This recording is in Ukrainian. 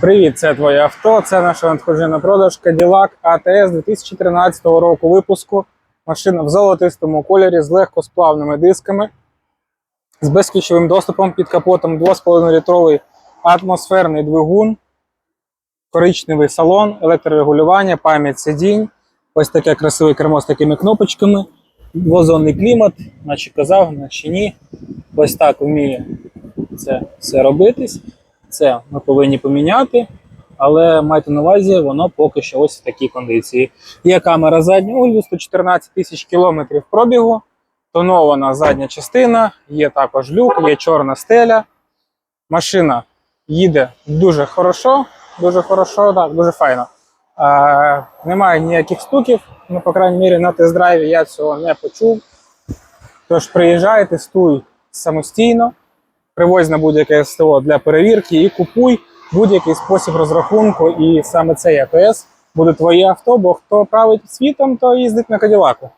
Привіт, це твоє авто. Це наше надходження на продаж Cadillac ATS 2013 року випуску. Машина в золотистому кольорі з легкосплавними дисками, з безключовим доступом під капотом 2,5-літровий атмосферний двигун, коричневий салон, електрорегулювання, пам'ять сидінь. Ось таке красиве кермо з такими кнопочками. Двозонний клімат, наче казав, наче ні. Ось так вміє це все робитись. Це ми повинні поміняти, але майте на увазі, воно поки що ось в такій кондиції. Є камера заднього огляду, 114 тисяч кілометрів пробігу, тонована задня частина, є також люк, є чорна стеля. Машина їде дуже хорошо, дуже хорошо, так, дуже файно. А, немає ніяких стуків, ну, по крайній мірі, на тест-драйві я цього не почув. Тож приїжджай, тестуй самостійно привозь на будь-яке СТО для перевірки і купуй будь-який спосіб розрахунку. І саме цей АТС буде твоє авто, бо хто править світом, то їздить на Каділаку.